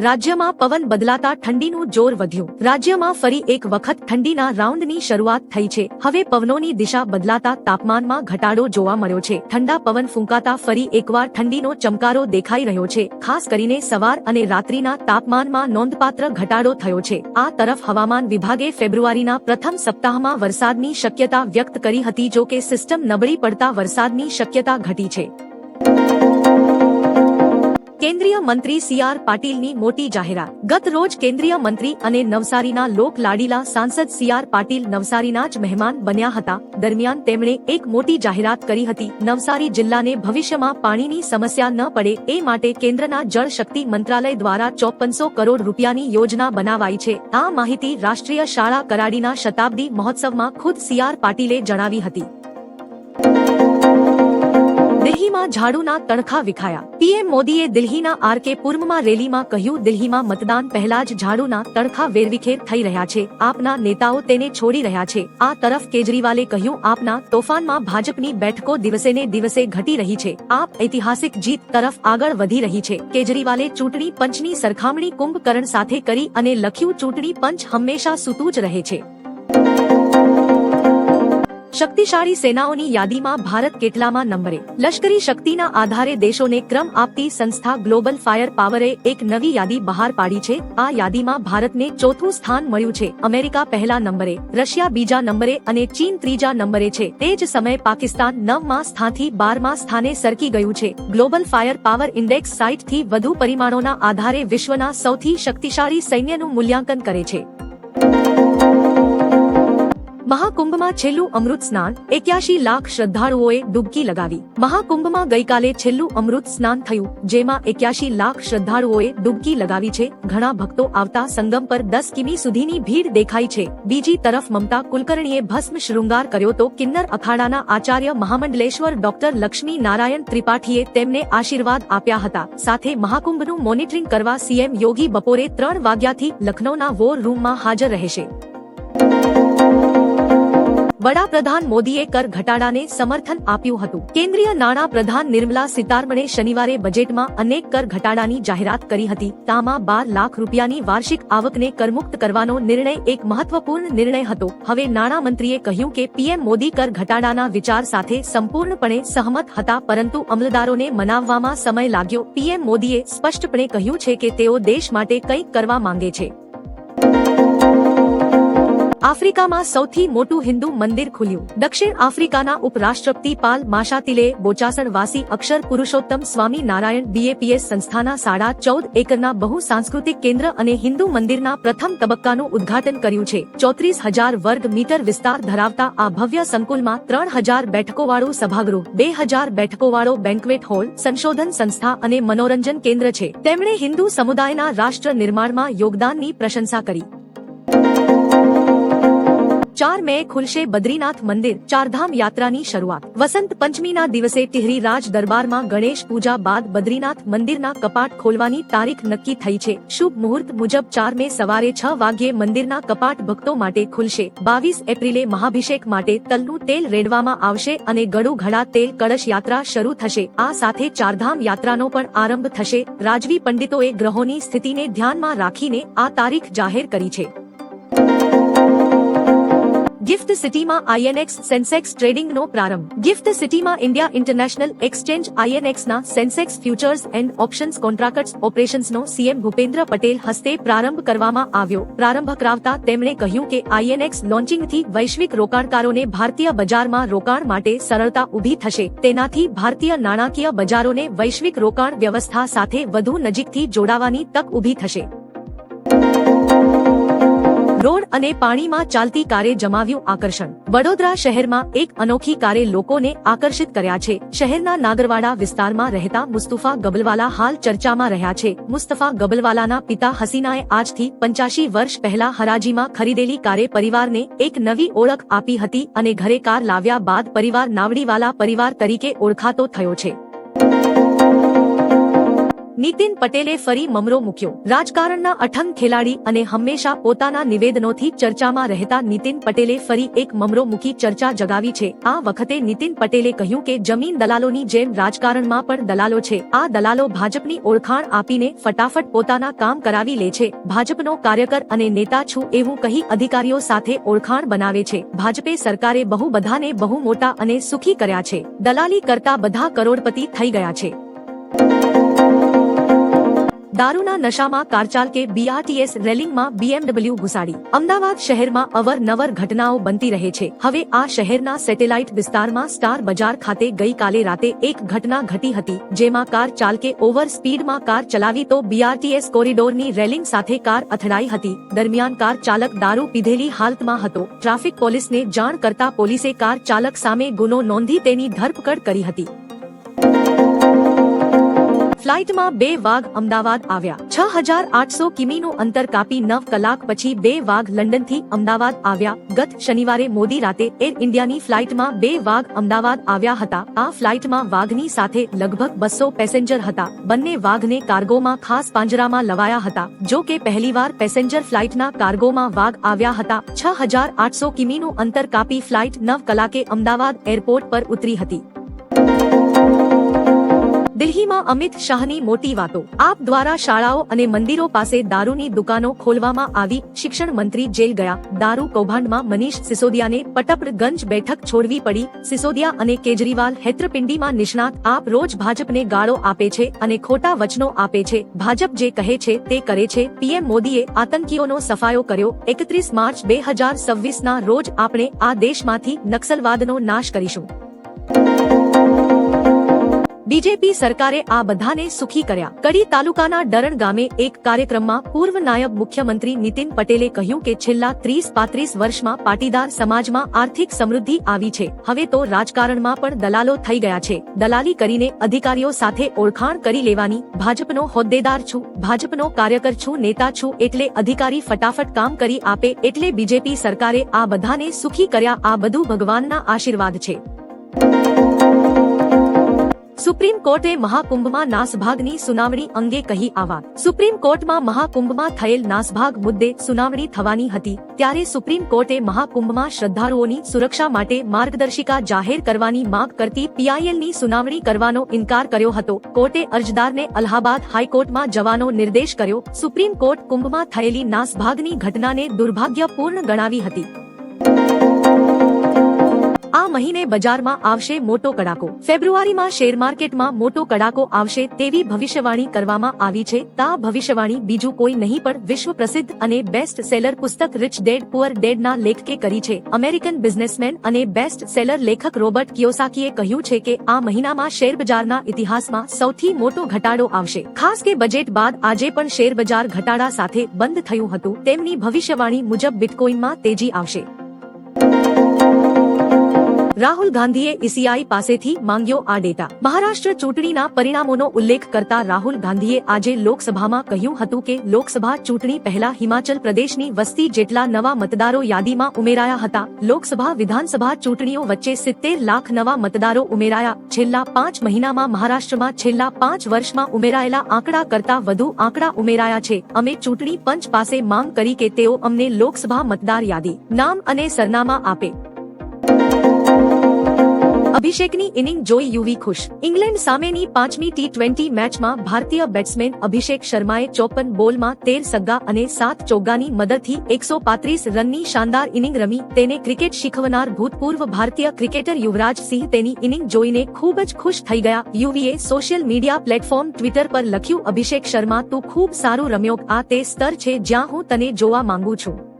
રાજ્યમાં પવન બદલાતા ઠંડીનું જોર વધ્યું. રાજ્યમાં ફરી એક વખત ઠંડીના રાઉન્ડની શરૂઆત થઈ છે. હવે પવનોની દિશા બદલાતા તાપમાનમાં ઘટાડો જોવા મળ્યો છે. ઠંડા પવન ફૂંકાતા ફરી એકવાર ઠંડીનો ચમકારો દેખાઈ રહ્યો છે. ખાસ કરીને સવાર અને રાત્રિના તાપમાનમાં નોંધપાત્ર ઘટાડો થયો છે. આ તરફ હવામાન વિભાગે ફેબ્રુઆરીના પ્રથમ સપ્તાહમાં વરસાદની શક્યતા વ્યક્ત કરી હતી જો કે સિસ્ટમ નબળી પડતા વરસાદની શક્યતા ઘટી છે. કેન્દ્રીય મંત્રી સી આર પાટીલની મોટી જાહેરાત. ગત રોજ કેન્દ્રીય મંત્રી અને નવસારીના લોક લાડીલા સાંસદ સી આર પાટીલ નવસારીના જ મહેમાન બન્યા હતા. દરમિયાન તેમણે એક મોટી જાહેરાત કરી હતી. નવસારી જિલ્લાને ભવિષ્યમાં પાણીની સમસ્યા ન પડે એ માટે કેન્દ્રના જળ શક્તિ મંત્રાલય દ્વારા ચોપનસો કરોડ રૂપિયાની યોજના બનાવાઈ છે. આ માહિતી રાષ્ટ્રીય શાળા કરાડીના શતાબ્દી મહોત્સવમાં ખુદ સી આર પાટીલે જણાવી હતી. દિલ્હીમાં ઝાડુના તણખા વિખાયા. પીએમ મોદીએ દિલ્હીના આર કે પુરમમાં રેલીમાં કહ્યું, દિલ્હીમાં મતદાન પહેલા જ ઝાડુના તણખા વેરવિખેર થઈ રહ્યા છે. આપના નેતાઓ તેને છોડી રહ્યા છે. આ તરફ કેજરીવાલે કહ્યું, આપના તોફાનમાં ભાજપની બેઠકો દિવસેને દિવસે ઘટી રહી છે. આપ ઐતિહાસિક જીત તરફ આગળ વધી રહી છે. કેજરીવાલે ચૂંટણી પંચની સરખામણી કુંભકર્ણ સાથે કરી અને લખ્યું, ચૂંટણી પંચ હંમેશા સૂતું જ રહે છે. શક્તિશાળી સેનાઓની યાદીમાં ભારત કેટલામાં નંબરે? લશ્કરી શક્તિના આધારે દેશોને ક્રમ આપતી સંસ્થા ગ્લોબલ ફાયર પાવરે એક નવી યાદી બહાર પાડી છે. આ યાદીમાં ભારતને ચોથું સ્થાન મળ્યું છે. અમેરિકા પહેલા નંબરે, રશિયા બીજા નંબરે અને ચીન ત્રીજા નંબરે છે. તે જ સમયે પાકિસ્તાન નવમા સ્થાનથી બારમા સ્થાને સરકી ગયું છે. ગ્લોબલ ફાયર પાવર ઇન્ડેક્સ સાઇટથી વધુ પરિમાણોના આધારે વિશ્વના સૌથી શક્તિશાળી સૈન્યનું મૂલ્યાંકન કરે છે. મહાકુંભમાં છેલ્લું અમૃત સ્નાન એક્યાશી લાખ શ્રદ્ધાળુઓએ ડૂબકી લગાવી. મહાકુંભમાં ગઈકાલે છેલ્લું અમૃત સ્નાન થયું, જેમાં એક્યાશી લાખ શ્રદ્ધાળુઓએ ડૂબકી લગાવી છે. ઘણા ભક્તો આવતા સંગમ પર દસ કિમી સુધીની ભીડ દેખાઈ છે. બીજી તરફ મમતા કુલકર્ણીએ ભસ્મ શૃંગાર કર્યો તો કિન્નર અખાડાના આચાર્ય મહામંડલેશ્વર ડોક્ટર લક્ષ્મી નારાયણ ત્રિપાઠીએ તેમને આશીર્વાદ આપ્યા હતા. સાથે મહાકુંભનું મોનિટરિંગ કરવા સીએમ યોગી બપોરે ત્રણ વાગ્યાથી લખનૌના વોર રૂમમાં હાજર રહેશે. વડાપ્રધાન મોદીએ કર ઘટાડાને સમર્થન આપ્યું હતું. કેન્દ્રીય નાણાં પ્રધાન નિર્મલા સીતારમણે શનિવારે બજેટમાં અનેક કર ઘટાડાની જાહેરાત કરી હતી. તામાં બાર લાખ રૂપિયાની વાર્ષિક આવકને કરમુક્ત કરવાનો નિર્ણય એક મહત્વપૂર્ણ નિર્ણય હતો. હવે નાણામંત્રીએ કહ્યું કે પીએમ મોદી કર ઘટાડાના વિચાર સાથે સંપૂર્ણપણે સહમત હતા, પરંતુ અમલદારોને મનાવવામાં સમય લાગ્યો. પીએમ મોદીએ સ્પષ્ટપણે કહ્યું છે કે તેઓ દેશ માટે કંઈક કરવા માંગે છે. આફ્રિકામાં સૌથી મોટું હિન્દુ મંદિર ખુલ્યું. દક્ષિણ આફ્રિકાના ઉપરાષ્ટ્રપતિ પાલ માશાતિલે બોચાસણ વાસી અક્ષર પુરુષોત્તમ સ્વામી નારાયણ બીએપીએસ સંસ્થાના સાડા ચૌદ એકરના બહુ સાંસ્કૃતિક કેન્દ્ર અને હિન્દુ મંદિરના પ્રથમ તબક્કાનું ઉદ્ઘાટન કર્યું છે. ચોત્રીસ હજાર વર્ગ મીટર વિસ્તાર ધરાવતા આ ભવ્ય સંકુલમાં ત્રણ હજાર બેઠકોવાળું સભાગૃહ, બે હજાર બેઠકોવાળો બેન્ક્વેટ હોલ, સંશોધન સંસ્થા અને મનોરંજન કેન્દ્ર છે. તેમણે હિન્દુ સમુદાયના રાષ્ટ્ર નિર્માણમાં યોગદાનની પ્રશંસા કરી. ચાર મે ખુલશે બદ્રીનાથ મંદિર, ચારધામ યાત્રાની શરૂઆત. વસંત પંચમીના દિવસે ટિહરી રાજ દરબારમાં ગણેશ પૂજા બાદ બદ્રીનાથ મંદિરના કપાટ ખોલવાની તારીખ નક્કી થઈ છે. શુભ મુહૂર્ત મુજબ ચાર મે સવારે છ વાગ્યે મંદિરના કપાટ ભક્તો માટે ખુલશે. બાવીસ એપ્રિલે મહાભિષેક માટે તલનું તેલ રેડવામાં આવશે અને ગળું ઘડા તેલ કળશ યાત્રા શરૂ થશે. આ સાથે ચારધામ યાત્રાનો પણ આરંભ થશે. રાજવી પંડિતોએ ગ્રહોની સ્થિતિને ધ્યાનમાં રાખીને આ તારીખ જાહેર કરી છે. ગિફ્ટ સિટીમાં આઈએનએક્સ સેન્સેક્સ ટ્રેડિંગનો પ્રારંભ. ગિફ્ટ સિટીમાં India international exchange આઈએનએક્સના Sensex futures and options contracts ઓપરેશન્સનો CM Bhupendra Patel હસ્તે પ્રારંભ કરવામાં આવ્યો. પ્રારંભ કરાવતા તેમણે કહ્યું કે આઈએનએક્સ લોન્ચિંગથી વૈશ્વિક રોકાણકારોને ભારતીય બજારમાં રોકાણ માટે સરળતા ઊભી થશે. તેનાથી ભારતીય નાણાકીય બજારોને વૈશ્વિક રોકાણ વ્યવસ્થા સાથે વધુ નજીકથી જોડાવાની તક ઊભી થશે. રોડ અને પાણીમાં ચાલતી કારે જમાવ્યું આકર્ષણ. વડોદરા શહેરમાં એક અનોખી કારે લોકોને આકર્ષિત કર્યા છે. શહેરના નાગરવાડા વિસ્તારમાં રહેતા મુસ્તુફા ગબલવાલા હાલ ચર્ચામાં રહ્યા છે. મુસ્તફા ગબલવાલાના પિતા હસીનાએ આજથી પંચ્યાસી વર્ષ પહેલા હરાજીમાં ખરીદેલી કારે પરિવારને એક નવી ઓળખ આપી હતી અને ઘરે કાર લાવ્યા બાદ પરિવાર નાવડીવાલા પરિવાર તરીકે ઓળખાતો થયો છે. નીતિન પટેલે ફરી મમરો મૂક્યો. રાજકારણના અઠંગ ખેલાડી અને હંમેશા પોતાના નિવેદનોથી ચર્ચામાં રહેતા નીતિન પટેલે ફરી એક મમરો મૂકી ચર્ચા જગાવી છે. આ વખતે નીતિન પટેલે કહ્યું કે જમીન દલાલોની જેમ રાજકારણમાં પણ દલાલો છે. આ દલાલો ભાજપની ઓળખાણ આપીને ફટાફટ પોતાના કામ કરાવી લે છે. ભાજપનો કાર્યકર અને નેતા છું એવું કહી અધિકારીઓ સાથે ઓળખાણ બનાવે છે. ભાજપે સરકારે બહુ બધાને બહુ મોટા અને સુખી કર્યા છે. દલાલી કરતા બધા કરોડપતિ થઈ ગયા છે. દારૂના નશામાં કાર ચાલકે બીઆરટીએસ રેલિંગમાં બીએમડબલ્યુ ઘુસાડી. અમદાવાદ શહેરમાં અવરનવર ઘટનાઓ બનતી રહે છે. હવે આ શહેરના સેટેલાઇટ વિસ્તારમાં સ્ટાર બજાર ખાતે ગઈકાલે રાતે એક ઘટના ઘટી હતી, જેમાં કાર ચાલકે ઓવર સ્પીડમાં કાર ચલાવી તો બીઆરટીએસ કોરિડોરની રેલિંગ સાથે કાર અથડાઈ હતી. દરમિયાન કાર ચાલક દારૂ પીધેલી હાલતમાં હતો. ટ્રાફિક પોલીસને જાણ કરતા પોલીસે કાર ચાલક સામે ગુનો નોંધી તેની ધરપકડ કરી હતી. ફ્લાઇટમાં બે વાઘ અમદાવાદ આવ્યા. છ હજાર આઠસો કિમીનું અંતર કાપી નવ કલાક પછી બે વાઘ લંડનથી અમદાવાદ આવ્યા. ગત શનિવારે મોદી રાતે એર ઇન્ડિયાની ફ્લાઇટમાં બે વાઘ અમદાવાદ આવ્યા હતા. આ ફ્લાઇટમાં વાઘની સાથે લગભગ બસો પેસેન્જર હતા. બંને વાઘને કાર્ગોમાં ખાસ પાંજરામાં લવાયા હતા. જો કે પહેલીવાર પેસેન્જર ફ્લાઇટના કાર્ગોમાં વાઘ આવ્યા હતા. છ હજાર આઠસો કિમીનું અંતર કાપી ફ્લાઇટ નવ કલાકે અમદાવાદ એરપોર્ટ પર ઉતરી હતી. દિલ્હીમાં અમિત શાહની મોટી વાતો. આપ દ્વારા શાળાઓ અને મંદિરો પાસે દારૂની દુકાનો ખોલવામાં આવી શિક્ષણ મંત્રી જેલ ગયા. દારૂ કૌભાંડમાં મનીષ સિસોદિયાને પટપરગંજ બેઠક છોડવી પડી. સિસોદિયા અને કેજરીવાલ હેત્રપિંડીમાં નિષ્ણાત. આપ રોજ ભાજપને ગાળો આપે છે અને ખોટા વચનો આપે છે. ભાજપ જે કહે છે તે કરે છે. પીએમ મોદીએ આતંકીઓનો સફાયો કર્યો. એકત્રીસ માર્ચ બે હજાર સવ્વીસના રોજ આપણે આ દેશમાંથી નક્સલવાદનો નાશ કરીશું. બીજેપી સરકારે આ બધાને સુખી કર્યા. કડી તાલુકાના ડરણ ગામે એક કાર્યક્રમમાં પૂર્વ નાયબ મુખ્યમંત્રી નીતિન પટેલે કહ્યું કે છેલ્લા ત્રીસ પાંત્રીસ વર્ષમાં પાટીદાર સમાજમાં આર્થિક સમૃદ્ધિ આવી છે. હવે તો રાજકારણમાં પણ દલાલો થઈ ગયા છે. દલાલી કરીને અધિકારીઓ સાથે ઓળખાણ કરી લેવાની, ભાજપનો હોદ્દેદાર છું, ભાજપનો કાર્યકર છું, નેતા છું, એટલે અધિકારી ફટાફટ કામ કરી આપે, એટલે બીજેપી સરકારે આ બધાને સુખી કર્યા, આ બધું ભગવાનના આશીર્વાદ છે. સુપ્રીમ કોર્ટે મહાકુંભમાં નાસભાગની સુનાવણી અંગે કહી આવા. સુપ્રીમ કોર્ટમાં મહાકુંભમાં થયેલ નાસભાગ મુદ્દે સુનાવણી થવાની હતી, ત્યારે સુપ્રીમ કોર્ટે મહાકુંભમાં શ્રદ્ધાળુઓની સુરક્ષા માટે માર્ગદર્શિકા જાહેર કરવાની માંગ કરતી પીઆઈએલની સુનાવણી કરવાનો ઇનકાર કર્યો હતો. કોર્ટે અરજદારને અલ્હાબાદ હાઈકોર્ટમાં જવાનો નિર્દેશ કર્યો. સુપ્રીમ કોર્ટ કુંભમાં થયેલી નાસભાગની ઘટનાને દુર્ભાગ્યપૂર્ણ ગણાવી હતી. આ મહિને બજારમાં આવશે મોટો કડાકો. ફેબ્રુઆરીમાં શેર માર્કેટમાં મોટો કડાકો આવશે તેવી ભવિષ્યવાણી કરવામાં આવી છે. તા ભવિષ્યવાણી બીજું કોઈ નહીં, પણ વિશ્વ પ્રસિદ્ધ અને બેસ્ટ સેલર પુસ્તક રિચ ડેડ પુઅર ડેડ ના લેખકે કરી છે. અમેરિકન બિઝનેસમેન અને બેસ્ટ સેલર લેખક રોબર્ટ કિયોસાકીએ કહ્યું છે કે આ મહિનામાં શેરબજારના ઇતિહાસમાં સૌથી મોટો ઘટાડો આવશે. ખાસ કે બજેટ બાદ આજે પણ શેરબજાર ઘટાડા સાથે બંધ થયું હતું. તેમની ભવિષ્યવાણી મુજબ બિટકોઇનમાં તેજી આવશે. રાહુલ ગાંધીએ ઈસીઆઈ પાસેથી માંગ્યો આ ડેટા. મહારાષ્ટ્ર ચૂંટણીના પરિણામોનો ઉલ્લેખ કરતા રાહુલ ગાંધીએ આજે લોકસભામાં કહ્યું હતું કે લોકસભા ચૂંટણી પહેલા હિમાચલ પ્રદેશની વસ્તી જેટલા નવા મતદારો યાદીમાં ઉમેરાયા હતા, લોકસભા વિધાનસભા ચૂંટણીઓ વચ્ચે સિત્તેર લાખ નવા મતદારો ઉમેરાયા. છેલ્લા પાંચ મહિનામાં મહારાષ્ટ્રમાં છેલ્લા પાંચ વર્ષમાં ઉમેરાયેલા આંકડા કરતા વધુ આંકડા ઉમેરાયા છે. અમે ચૂંટણી પંચ પાસે માંગ કરી કે તેઓ અમને લોકસભા મતદાર યાદી, નામ અને સરનામા આપે. અભિષેકની ઇનિંગ જોઈ યુવી ખુશ. ઇંગ્લેન્ડ સામેની પાંચમી ટી ટ્વેન્ટી મેચમાં ભારતીય બેટ્સમેન અભિષેક શર્માએ ચોપન બોલમાં તેર સગ્ગા અને સાત ચોગ્ગાની મદદથી એકસો પાંત્રીસ રનની શાનદાર ઇનિંગ રમી. તેને ક્રિકેટ શીખવનાર ભૂતપૂર્વ ભારતીય ક્રિકેટર યુવરાજ સિંહ તેની ઇનિંગ જોઈને ખૂબ જ ખુશ થઈ ગયા. યુવીએ સોશિયલ મીડિયા પ્લેટફોર્મ ટ્વિટર પર લખ્યું, અભિષેક શર્મા, તું ખૂબ સારું રમ્યો. આ તે સ્તર છે જ્યાં હું તને જોવા માંગુ છું.